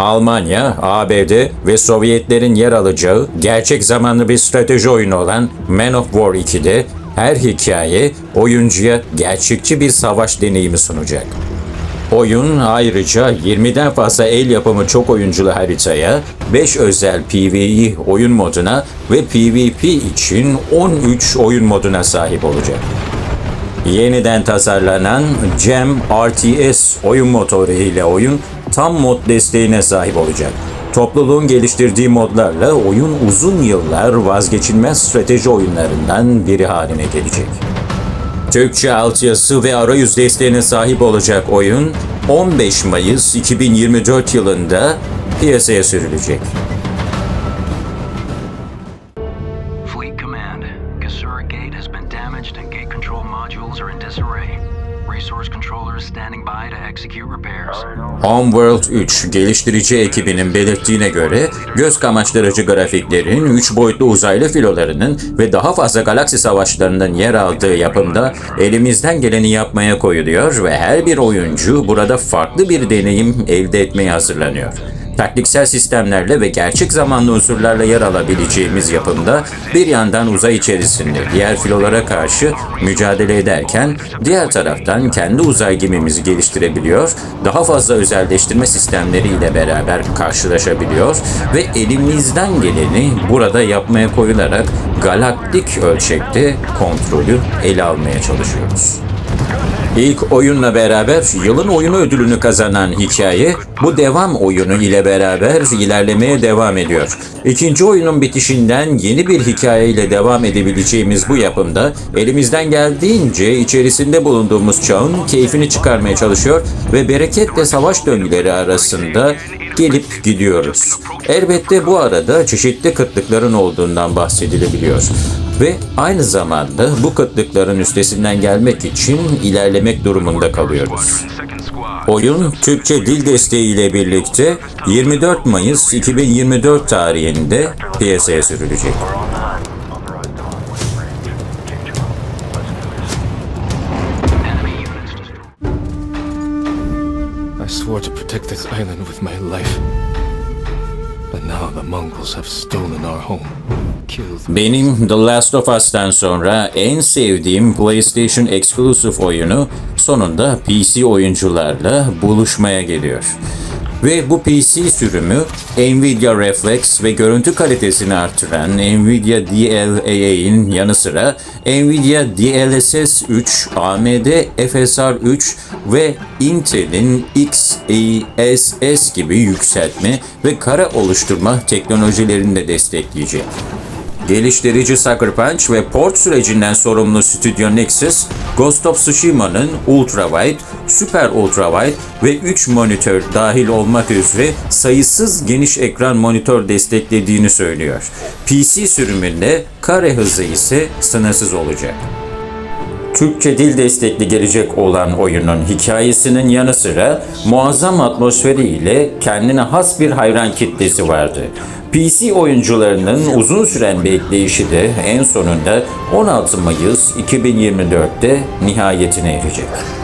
Almanya, ABD ve Sovyetlerin yer alacağı gerçek zamanlı bir strateji oyunu olan Man of War 2'de her hikaye oyuncuya gerçekçi bir savaş deneyimi sunacak. Oyun ayrıca 20'den fazla el yapımı çok oyunculu haritaya, 5 özel PvE oyun moduna ve PvP için 13 oyun moduna sahip olacak. Yeniden tasarlanan Gem RTS oyun motoru ile oyun tam mod desteğine sahip olacak. Topluluğun geliştirdiği modlarla oyun uzun yıllar vazgeçilmez strateji oyunlarından biri haline gelecek. Türkçe altyazı ve arayüz desteğine sahip olacak oyun 15 Mayıs 2024 yılında piyasaya sürülecek. Homeworld 3 geliştirici ekibinin belirttiğine göre göz kamaştırıcı grafiklerin 3 boyutlu uzaylı filolarının ve daha fazla galaksi savaşlarının yer aldığı yapımda elimizden geleni yapmaya koyuluyor ve her bir oyuncu burada farklı bir deneyim elde etmeye hazırlanıyor. Taktiksel sistemlerle ve gerçek zamanlı unsurlarla yer alabileceğimiz yapımda bir yandan uzay içerisinde diğer filolara karşı mücadele ederken diğer taraftan kendi uzay gemimizi geliştirebiliyor, daha fazla özelleştirme sistemleriyle beraber karşılaşabiliyor ve elimizden geleni burada yapmaya koyularak galaktik ölçekte kontrolü ele almaya çalışıyoruz. İlk oyunla beraber yılın oyunu ödülünü kazanan hikaye bu devam oyunu ile beraber ilerlemeye devam ediyor. İkinci oyunun bitişinden yeni bir hikaye ile devam edebileceğimiz bu yapımda elimizden geldiğince içerisinde bulunduğumuz çağın keyfini çıkarmaya çalışıyor ve bereketle savaş döngüleri arasında gelip gidiyoruz. Elbette bu arada çeşitli kıtlıkların olduğundan bahsedilebiliyor. Ve aynı zamanda bu kıtlıkların üstesinden gelmek için ilerlemek durumunda kalıyoruz. Oyun Türkçe dil desteğiyle birlikte 24 Mayıs 2024 tarihinde piyasaya sürülecek. I swore to protect this island with my life. Benim The Last of Us'tan sonra en sevdiğim PlayStation Exclusive oyunu sonunda PC oyuncularla buluşmaya geliyor. Ve bu PC sürümü Nvidia Reflex ve görüntü kalitesini artıran Nvidia DLAA'in yanı sıra Nvidia DLSS 3, AMD FSR 3 ve Intel'in XeSS gibi yükseltme ve kare oluşturma teknolojilerini de destekleyecek. Geliştirici Sucker Punch ve port sürecinden sorumlu Studio Nexus, Ghost of Tsushima'nın Ultrawide, Super Ultrawide ve 3 monitör dahil olmak üzere sayısız geniş ekran monitör desteklediğini söylüyor. PC sürümünde kare hızı ise sınırsız olacak. Türkçe dil destekli gelecek olan oyunun hikayesinin yanı sıra muazzam atmosferiyle kendine has bir hayran kitlesi vardı. PC oyuncularının uzun süren bekleyişi de en sonunda 16 Mayıs 2024'te nihayetine erecek.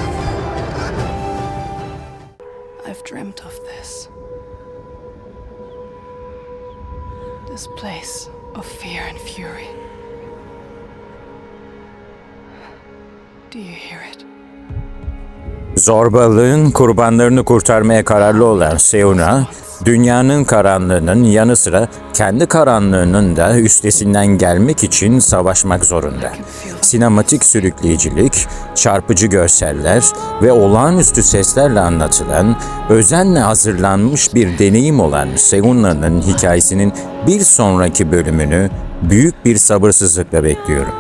Zorbalığın kurbanlarını kurtarmaya kararlı olan Seuna, dünyanın karanlığının yanı sıra kendi karanlığının da üstesinden gelmek için savaşmak zorunda. Sinematik sürükleyicilik, çarpıcı görseller ve olağanüstü seslerle anlatılan, özenle hazırlanmış bir deneyim olan Seuna'nın hikayesinin bir sonraki bölümünü büyük bir sabırsızlıkla bekliyorum.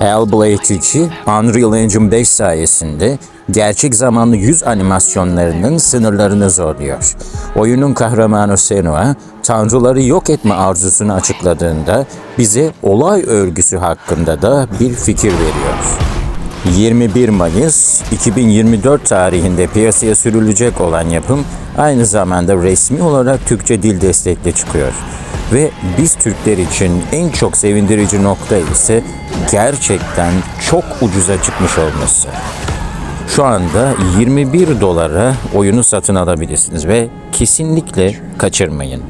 Hellblade 2, Unreal Engine 5 sayesinde gerçek zamanlı yüz animasyonlarının sınırlarını zorluyor. Oyunun kahramanı Senua, tanrıları yok etme arzusunu açıkladığında bize olay örgüsü hakkında da bir fikir veriyor. 21 Mayıs 2024 tarihinde piyasaya sürülecek olan yapım aynı zamanda resmi olarak Türkçe dil destekli çıkıyor. Ve biz Türkler için en çok sevindirici nokta ise gerçekten çok ucuza çıkmış olması. Şu anda 21 dolara oyunu satın alabilirsiniz ve kesinlikle kaçırmayın.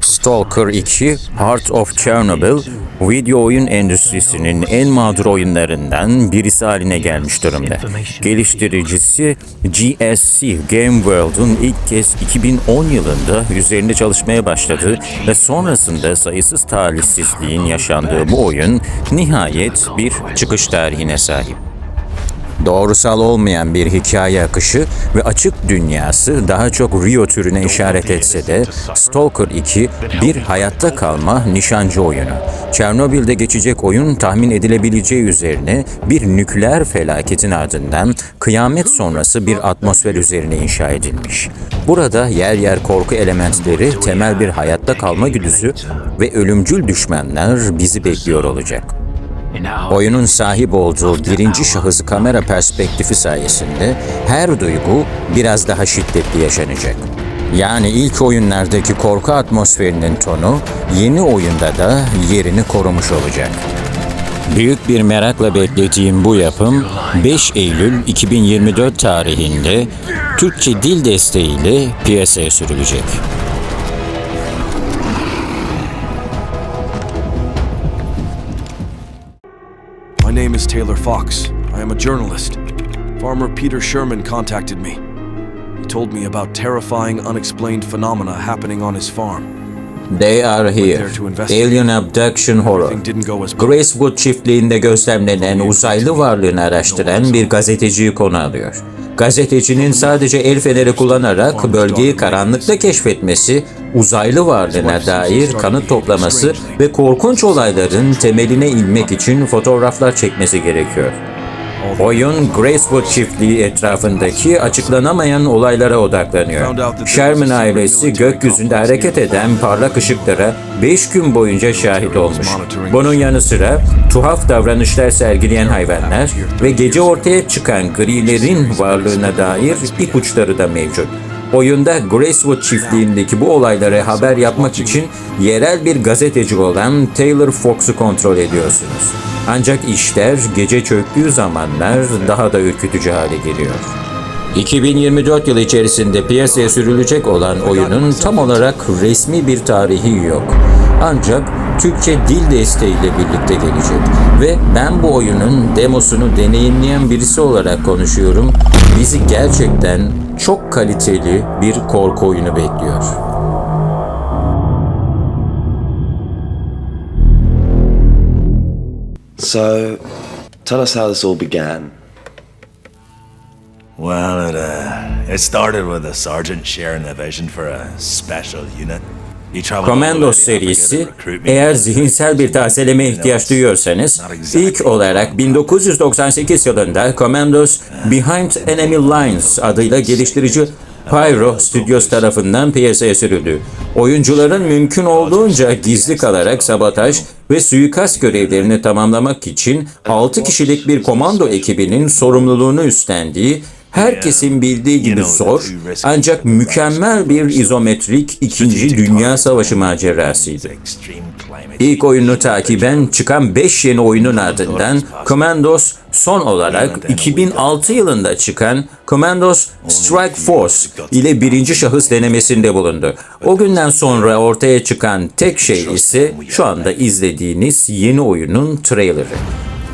Stalker 2 Heart of Chernobyl video oyun endüstrisinin en mağdur oyunlarından birisi haline gelmiş durumda. Geliştiricisi GSC Game World'un ilk kez 2010 yılında üzerinde çalışmaya başladığı ve sonrasında sayısız talihsizliğin yaşandığı bu oyun nihayet bir çıkış tarihine sahip. Doğrusal olmayan bir hikaye akışı ve açık dünyası daha çok Rio türüne işaret etse de Stalker 2 bir hayatta kalma nişancı oyunu. Çernobil'de geçecek oyun tahmin edilebileceği üzerine bir nükleer felaketin ardından kıyamet sonrası bir atmosfer üzerine inşa edilmiş. Burada yer yer korku elementleri, temel bir hayatta kalma güdüsü ve ölümcül düşmanlar bizi bekliyor olacak. Oyunun sahip olduğu birinci şahıs kamera perspektifi sayesinde her duygu biraz daha şiddetli yaşanacak. Yani ilk oyunlardaki korku atmosferinin tonu yeni oyunda da yerini korumuş olacak. Büyük bir merakla beklediğim bu yapım 5 Eylül 2024 tarihinde Türkçe dil desteğiyle piyasaya sürülecek. Taylor Fox. I am a journalist. Farmer Peter Sherman contacted me. He told me about terrifying, unexplained phenomena happening on his farm. They are here. Alien Abduction Horror. As Gracewood çiftliğinde gözlemlenen uzaylı varlığını araştıran bir gazeteciyi konu alıyor. Gazetecinin sadece el feneri kullanarak bölgeyi karanlıkta keşfetmesi, uzaylı varlığına dair kanıt toplaması ve korkunç olayların temeline inmek için fotoğraflar çekmesi gerekiyor. Oyun Gracewood çiftliği etrafındaki açıklanamayan olaylara odaklanıyor. Sherman ailesi gökyüzünde hareket eden parlak ışıklara 5 gün boyunca şahit olmuş. Bunun yanı sıra tuhaf davranışlar sergileyen hayvanlar ve gece ortaya çıkan grilerin varlığına dair ipuçları da mevcut. Oyunda Gracewood çiftliğindeki bu olayları haber yapmak için yerel bir gazeteci olan Taylor Fox'u kontrol ediyorsunuz. Ancak işler gece çöktüğü zamanlar daha da ürkütücü hale geliyor. 2024 yılı içerisinde piyasaya sürülecek olan oyunun tam olarak resmi bir tarihi yok. Ancak Türkçe dil desteğiyle birlikte gelecek. Ve ben bu oyunun demosunu deneyimleyen birisi olarak konuşuyorum. Bizi gerçekten çok kaliteli bir korku oyunu bekliyor. So, tell us how this all began. Well, it uh, it started with a sergeant sharing a vision for a special unit. To serisi eğer zihinsel bir tazeleme ihtiyaç duyuyorsanız ilk olarak 1998 yılında Commandos Behind Enemy Lines adıyla geliştirici Pyro Studios tarafından piyasaya sürüldü. Oyuncuların mümkün olduğunca gizli kalarak sabotaj ve suikast görevlerini tamamlamak için 6 kişilik bir komando ekibinin sorumluluğunu üstlendiği herkesin bildiği gibi zor ancak mükemmel bir izometrik 2. Dünya Savaşı macerasıydı. İlk oyunu takiben çıkan 5 yeni oyunun ardından Commandos son olarak 2006 yılında çıkan Commandos Strike Force ile birinci şahıs denemesinde bulundu. O günden sonra ortaya çıkan tek şey ise şu anda izlediğiniz yeni oyunun trailerı.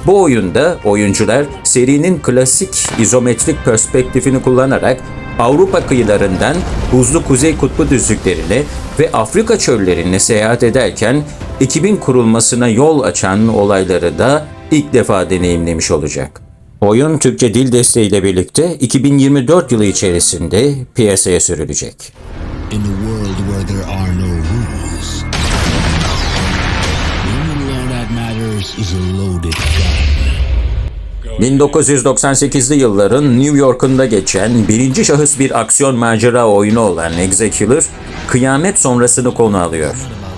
Bu oyunda oyuncular serinin klasik izometrik perspektifini kullanarak Avrupa kıyılarından buzlu kuzey kutbu düzlüklerine ve Afrika çöllerine seyahat ederken ekibin kurulmasına yol açan olayları da ilk defa deneyimlemiş olacak. Oyun Türkçe dil desteğiyle birlikte 2024 yılı içerisinde piyasaya sürülecek. In a world where there are no rules, the law that matters is loaded. 1998'li yılların New York'unda geçen birinci şahıs bir aksiyon macera oyunu olan Executor, kıyamet sonrasını konu alıyor.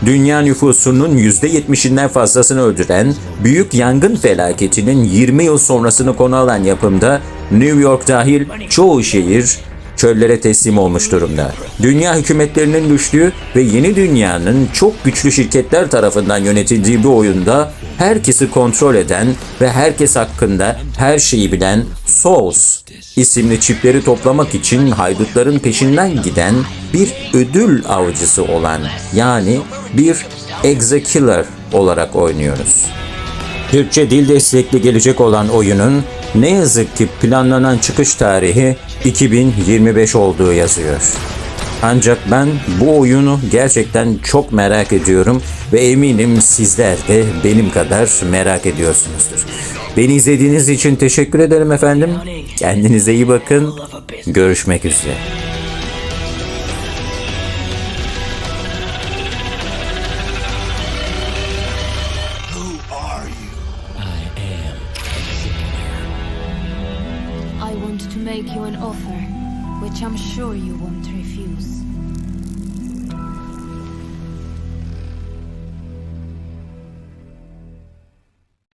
dünya nüfusunun %70'inden fazlasını öldüren büyük yangın felaketinin 20 yıl sonrasını konu alan yapımda New York dahil çoğu şehir çöllere teslim olmuş durumda. Dünya hükümetlerinin düştüğü ve yeni dünyanın çok güçlü şirketler tarafından yönetildiği bir oyunda herkesi kontrol eden ve herkes hakkında her şeyi bilen Souls isimli çipleri toplamak için haydutların peşinden giden bir ödül avcısı olan yani bir Exekiller olarak oynuyoruz. Türkçe dil destekli gelecek olan oyunun ne yazık ki planlanan çıkış tarihi 2025 olduğu yazıyor. Ancak ben bu oyunu gerçekten çok merak ediyorum ve eminim sizler de benim kadar merak ediyorsunuzdur. Beni izlediğiniz için teşekkür ederim efendim. Kendinize iyi bakın. Görüşmek üzere. Make you an offer, which I'm sure you won't refuse.